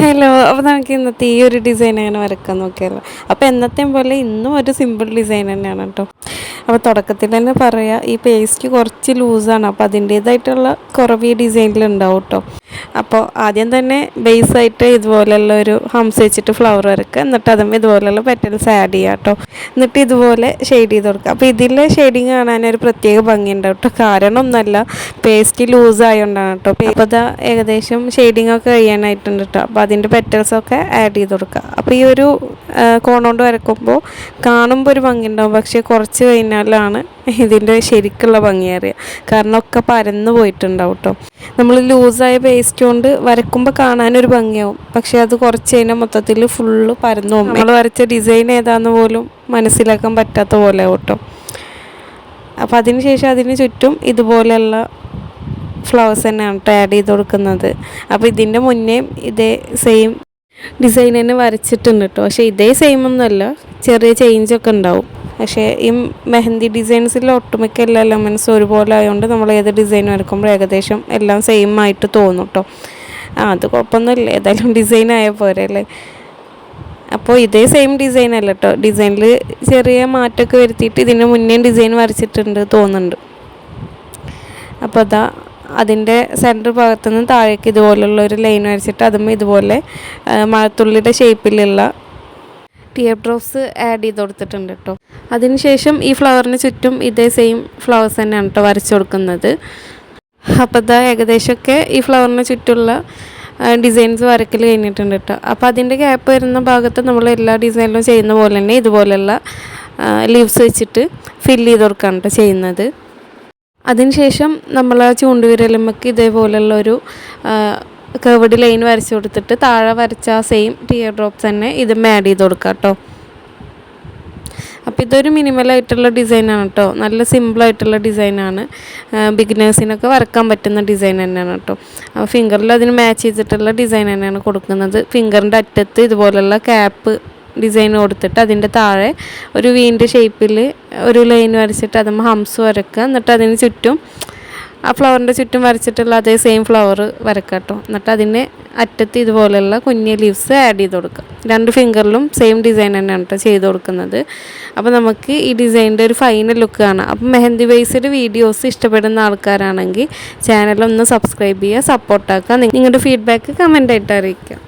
Hello അപ്പോൾ നമുക്ക് ഇന്നത്തെ ഈ ഒരു ഡിസൈൻ അങ്ങനെ വരക്കാൻ നോക്കിയാലോ. അപ്പോൾ എന്നത്തെയും പോലെ ഇന്നും ഒരു സിമ്പിൾ ഡിസൈൻ തന്നെയാണ് കേട്ടോ. അപ്പോൾ തുടക്കത്തിൽ തന്നെ പറയാം ഈ പേസ്റ്റ് കുറച്ച് ലൂസാണ് അപ്പോൾ അതിന്റേതായിട്ടുള്ള കുറവ് ഈ ഡിസൈനിൽ ഉണ്ടാവും കേട്ടോ അപ്പോൾ ആദ്യം തന്നെ ബേസായിട്ട് ഇതുപോലെയുള്ള ഒരു ഹംസ് വെച്ചിട്ട് ഫ്ലവർ വരക്കുക. എന്നിട്ട് അതും ഇതുപോലെയുള്ള പെറ്റൽസ് ആഡ് ചെയ്യുക കേട്ടോ എന്നിട്ട് ഇതുപോലെ ഷെയ്ഡ് ചെയ്ത് കൊടുക്കുക. അപ്പോൾ ഇതിലെ ഷെയ്ഡിങ് കാണാനൊരു പ്രത്യേക ഭംഗിയുണ്ടാവും കേട്ടോ കാരണം ഒന്നല്ല പേസ്റ്റ് ലൂസ് ആയതുകൊണ്ടാണ് കേട്ടോ അപ്പോൾ ഇതാ ഏകദേശം ഷെയ്ഡിങ് ഒക്കെ കഴിയാനായിട്ടുണ്ട് കേട്ടോ അപ്പോൾ അതിന്റെ പെറ്റൽസൊക്കെ ആഡ് ചെയ്ത് കൊടുക്കുക. അപ്പോൾ ഈ ഒരു കോണോണ്ട് വരക്കുമ്പോൾ കാണുമ്പോൾ ഒരു ഭംഗി ഉണ്ടാവും പക്ഷേ കുറച്ച് കഴിഞ്ഞാലാണ് ഇതിന്റെ ശരിക്കുള്ള ഭംഗി അറിയുക കാരണം ഒക്കെ പരന്നു പോയിട്ടുണ്ടാവും കേട്ടോ നമ്മൾ ലൂസായ പേസ്റ്റ് കൊണ്ട് വരക്കുമ്പോൾ കാണാനൊരു ഭംഗിയാവും. പക്ഷേ അത് കുറച്ച് കഴിഞ്ഞാൽ മൊത്തത്തിൽ ഫുള്ള് പരന്നു പോകും. നമ്മൾ വരച്ച ഡിസൈൻ ഏതാന്ന് പോലും മനസ്സിലാക്കാൻ പറ്റാത്ത പോലെ കേട്ടോ അപ്പോൾ അതിന് ശേഷം അതിന് ചുറ്റും ഇതുപോലെയുള്ള ഫ്ലവേഴ്സ് തന്നെയാണ് കേട്ടോ ആഡ് ചെയ്ത് കൊടുക്കുന്നത്. അപ്പോൾ ഇതിന്റെ മുന്നേ ഇതേ സെയിം ഡിസൈൻ തന്നെ വരച്ചിട്ടുണ്ട് കേട്ടോ പക്ഷേ ഇതേ സെയിം ഒന്നുമല്ല. ചെറിയ ചേഞ്ചൊക്കെ ഉണ്ടാവും. പക്ഷേ ഈ മെഹന്തി ഡിസൈൻസിൽ ഒട്ടുമിക്ക എല്ലാ എലമെൻസും ഒരുപോലെ ആയതുകൊണ്ട് നമ്മൾ ഏത് ഡിസൈൻ വരക്കുമ്പോൾ ഏകദേശം എല്ലാം സെയിം ആയിട്ട് തോന്നും കേട്ടോ ആ അത് കുഴപ്പമൊന്നുമില്ല ഏതായാലും ഡിസൈൻ ആയ പോരെ അല്ലേ? അപ്പോൾ ഇതേ സെയിം ഡിസൈൻ അല്ല കേട്ടോ ഡിസൈനിൽ ചെറിയ മാറ്റമൊക്കെ വരുത്തിയിട്ട് ഇതിന് മുന്നേ ഡിസൈൻ വരച്ചിട്ടുണ്ട് തോന്നുന്നുണ്ട്. അപ്പോൾ അതാ അതിന്റെ സെന്റർ ഭാഗത്തു നിന്ന് താഴേക്ക് ഇതുപോലുള്ള ഒരു ലൈൻ വരച്ചിട്ട് അതും ഇതുപോലെ മഴത്തുള്ളിയുടെ ഷേപ്പിലുള്ള ടിയർ ഡ്രോപ്സ് ആഡ് ചെയ്ത് കൊടുത്തിട്ടുണ്ട് കേട്ടോ അതിനുശേഷം ഈ ഫ്ലവറിന് ചുറ്റും ഇതേ സെയിം ഫ്ലവേഴ്സ് തന്നെയാണ് കേട്ടോ വരച്ചു കൊടുക്കുന്നത്. അപ്പോൾ ഇതാ ഏകദേശമൊക്കെ ഈ ഫ്ലവറിന് ചുറ്റുമുള്ള ഡിസൈൻസ് വരക്കൽ കഴിഞ്ഞിട്ടുണ്ട് കേട്ടോ അപ്പോൾ അതിന്റെ ഗ്യാപ്പ് വരുന്ന ഭാഗത്ത് നമ്മൾ എല്ലാ ഡിസൈനിലും ചെയ്യുന്ന പോലെ തന്നെ ഇതുപോലെയുള്ള ലീവ്സ് വെച്ചിട്ട് ഫില്ല് ചെയ്ത് കൊടുക്കുകയാണ് കേട്ടോ ചെയ്യുന്നത്. അതിനുശേഷം നമ്മൾ ആ ചൂണ്ടുവിരലുമ്മക്ക് ഇതേപോലെയുള്ള ഒരു കർവഡ് ലൈൻ വരച്ച് കൊടുത്തിട്ട് താഴെ വരച്ച ആ സെയിം ടിയർ ഡ്രോപ്സ് തന്നെ ഇതും ആഡ് ചെയ്ത് കൊടുക്കുക കേട്ടോ അപ്പോൾ ഇതൊരു മിനിമലായിട്ടുള്ള ഡിസൈനാണ് കേട്ടോ നല്ല സിമ്പിളായിട്ടുള്ള ഡിസൈനാണ് ബിഗിനേഴ്സിനൊക്കെ വരക്കാൻ പറ്റുന്ന ഡിസൈൻ തന്നെയാണ് കേട്ടോ അപ്പോൾ ഫിംഗറിൽ അതിന് മാച്ച് ചെയ്തിട്ടുള്ള ഡിസൈൻ തന്നെയാണ് കൊടുക്കുന്നത്. ഫിംഗറിന്റെ അറ്റത്ത് ഇതുപോലുള്ള ക്യാപ്പ് ഡിസൈൻ കൊടുത്തിട്ട് അതിന്റെ താഴെ ഒരു വീന്റെ ഷേപ്പിൽ ഒരു ലൈൻ വരച്ചിട്ട് അതുമ്പോൾ ഹംസ് വരക്കുക. എന്നിട്ട് അതിന് ചുറ്റും ആ ഫ്ലവറിന്റെ ചുറ്റും വരച്ചിട്ടുള്ള അതേ സെയിം ഫ്ലവർ വരക്കുക കേട്ടോ എന്നിട്ട് അതിന്റെ അറ്റത്ത് ഇതുപോലെയുള്ള കുഞ്ഞ് ലീവ്സ് ആഡ് ചെയ്ത് കൊടുക്കുക. രണ്ട് ഫിംഗറിലും സെയിം ഡിസൈൻ തന്നെയാണ് കേട്ടോ ചെയ്ത് കൊടുക്കുന്നത്. അപ്പോൾ നമുക്ക് ഈ ഡിസൈനിന്റെ ഒരു ഫൈനൽ ലുക്ക് കാണാം. അപ്പം മെഹന്തി ബേസ്ഡ് വീഡിയോസ് ഇഷ്ടപ്പെടുന്ന ആൾക്കാരാണെങ്കിൽ ചാനലൊന്ന് സബ്സ്ക്രൈബ് ചെയ്യുക സപ്പോർട്ടാക്കുക നിങ്ങളുടെ ഫീഡ്ബാക്ക് കമന്റായിട്ട് അറിയിക്കുക.